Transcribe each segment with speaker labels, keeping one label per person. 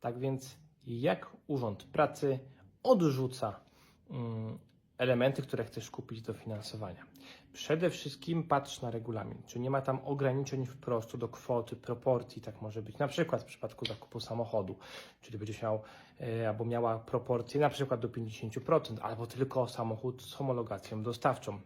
Speaker 1: Tak więc, jak Urząd Pracy odrzuca mm, elementy, które chcesz kupić do finansowania? Przede wszystkim patrz na regulamin, czy nie ma tam ograniczeń wprost do kwoty, proporcji, tak może być. Na przykład w przypadku zakupu samochodu, czyli będziesz miał e, albo miała proporcje na przykład do 50%, albo tylko samochód z homologacją dostawczą.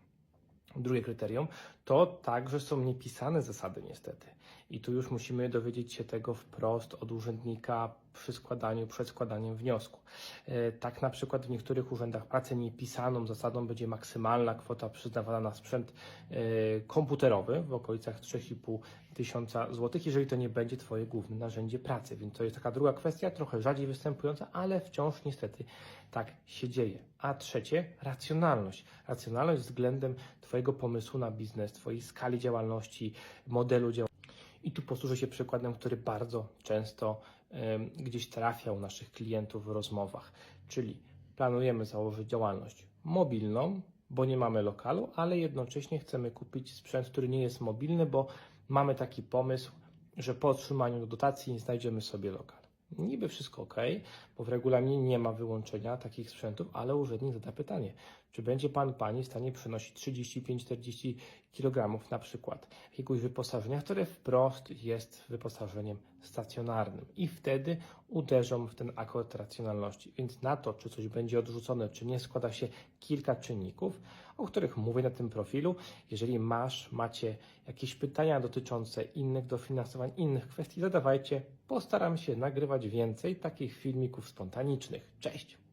Speaker 1: Drugie kryterium to także są niepisane zasady, niestety. I tu już musimy dowiedzieć się tego wprost od urzędnika przy składaniu, przed składaniem wniosku. E, Tak na przykład w niektórych urzędach pracy niepisaną zasadą będzie maksymalna kwota przyznawana na sprzęt e, komputerowy w okolicach 3,5 tysiąca złotych, jeżeli to nie będzie Twoje główne narzędzie pracy. Więc to jest taka druga kwestia, trochę rzadziej występująca, ale wciąż niestety tak się dzieje. A trzecie, racjonalność. Racjonalność względem Twojego pomysłu na biznes, Twojej skali działalności, modelu działalności. I tu posłużę się przykładem, który bardzo często gdzieś trafia u naszych klientów w rozmowach. Czyli planujemy założyć działalność mobilną, bo nie mamy lokalu, ale jednocześnie chcemy kupić sprzęt, który nie jest mobilny, bo mamy taki pomysł, że po otrzymaniu dotacji znajdziemy sobie lokal. Niby wszystko ok, bo w regulaminie nie ma wyłączenia takich sprzętów, ale urzędnik zada pytanie, czy będzie pan, pani w stanie przynosić 35-40 kg na przykład jakiegoś wyposażenia, które wprost jest wyposażeniem stacjonarnym i wtedy uderzą w ten akord racjonalności. Więc na to, czy coś będzie odrzucone, czy nie, składa się kilka czynników, o których mówię na tym profilu. Jeżeli masz, macie jakieś pytania dotyczące innych dofinansowań, innych kwestii, zadawajcie. Postaram się nagrywać więcej takich filmików spontanicznych. Cześć!